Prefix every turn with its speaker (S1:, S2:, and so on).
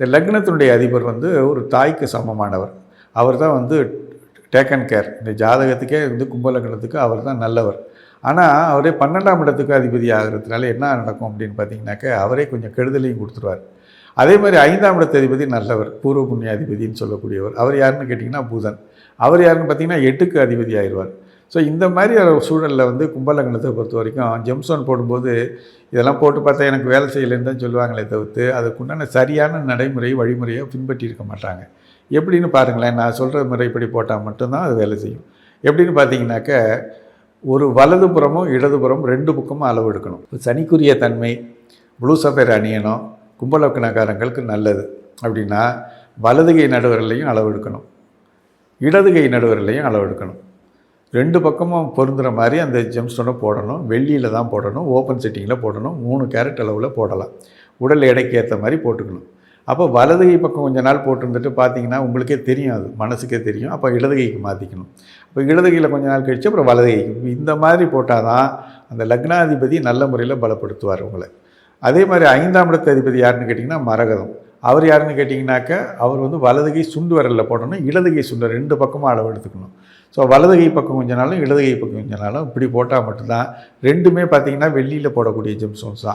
S1: இந்த லக்னத்தினுடைய அதிபர் வந்து ஒரு தாய்க்கு சமமானவர். அவர் தான் வந்து டேக்கன் கேர். இந்த ஜாதகத்துக்கே வந்து கும்பலக்னத்துக்கு அவர் தான் நல்லவர். ஆனால் அவரே பன்னெண்டாம் இடத்துக்கு அதிபதி ஆகிறதுனால என்ன நடக்கும் அப்படின்னு பார்த்தீங்கன்னாக்க அவரே கொஞ்சம் கெடுதலையும் கொடுத்துருவார். அதே மாதிரி ஐந்தாம் இடத்து அதிபதி நல்லவர் பூர்வ புண்ணிய அதிபதின்னு சொல்லக்கூடியவர். அவர் யாருன்னு கேட்டிங்கன்னா புதன். அவர் யாருன்னு பார்த்தீங்கன்னா எட்டுக்கு அதிபதி ஆயிடுவார். ஸோ இந்த மாதிரி ஒரு சூழலில் வந்து கும்பலங்கணத்தை பொறுத்த வரைக்கும் ஜெம்சோன் போடும்போது இதெல்லாம் போட்டு பார்த்தா எனக்கு வேலை செய்யலைன்னு தான் சொல்லுவாங்களே தவிர்த்து அதுக்குண்டான சரியான நடைமுறை வழிமுறையை பின்பற்றி இருக்க மாட்டாங்க. எப்படின்னு பாருங்களேன் நான் சொல்கிற முறைப்படி போட்டால் மட்டும்தான் அது வேலை செய்யும். எப்படின்னு பார்த்தீங்கன்னாக்க ஒரு வலதுபுறமும் இடதுபுறம் ரெண்டு பக்கமும் அளவு எடுக்கணும். சனிக்குரிய தன்மை ப்ளூ சஃபேர் அணியணும் கும்பலக்கணக்காரங்களுக்கு நல்லது. அப்படின்னா வலதுகை நடுவரிலையும் அளவு எடுக்கணும். இடதுகை நடுவரிலையும் அளவு எடுக்கணும். ரெண்டு பக்கமும் பொருந்துகிற மாதிரி அந்த ஜெம்ஸ்டோனை போடணும். வெள்ளியில் தான் போடணும். ஓப்பன் செட்டிங்கில் போடணும். மூணு கேரட் அளவில் போடலாம். உடல் எடைக்கு ஏற்ற மாதிரி போட்டுக்கணும். அப்போ வலதுகை பக்கம் கொஞ்ச நாள் போட்டிருந்துட்டு பார்த்தீங்கன்னா உங்களுக்கே தெரியும் அது. மனசுக்கே தெரியும். அப்போ இடதுகைக்கு மாற்றிக்கணும் இப்போ இடதுகையில் கொஞ்ச நாள் கழிச்சு அப்புறம் வலதுகைக்கு இந்த மாதிரி போட்டால் தான் அந்த லக்னாதிபதி நல்ல முறையில் பலப்படுத்துவார் உங்களை. அதே மாதிரி ஐந்தாம் இடத்த அதிபதி யாருன்னு கேட்டிங்கன்னா மரகதம். அவர் யாருன்னு கேட்டிங்கனாக்க அவர் வந்து வலதுகை சுண்டு விரலில் போடணும் இடதுகை சுண்டு ரெண்டு பக்கமும் அளவு எடுத்துக்கணும். ஸோ வலதுகை பக்கம் கொஞ்ச நாளும் இடதுகை பக்கம் கொஞ்ச நாளும் இப்படி போட்டால் மட்டும்தான். ரெண்டுமே பார்த்தீங்கன்னா வெள்ளியில் போடக்கூடிய ஜெம்ஸ்டோன்ஸ் தான்.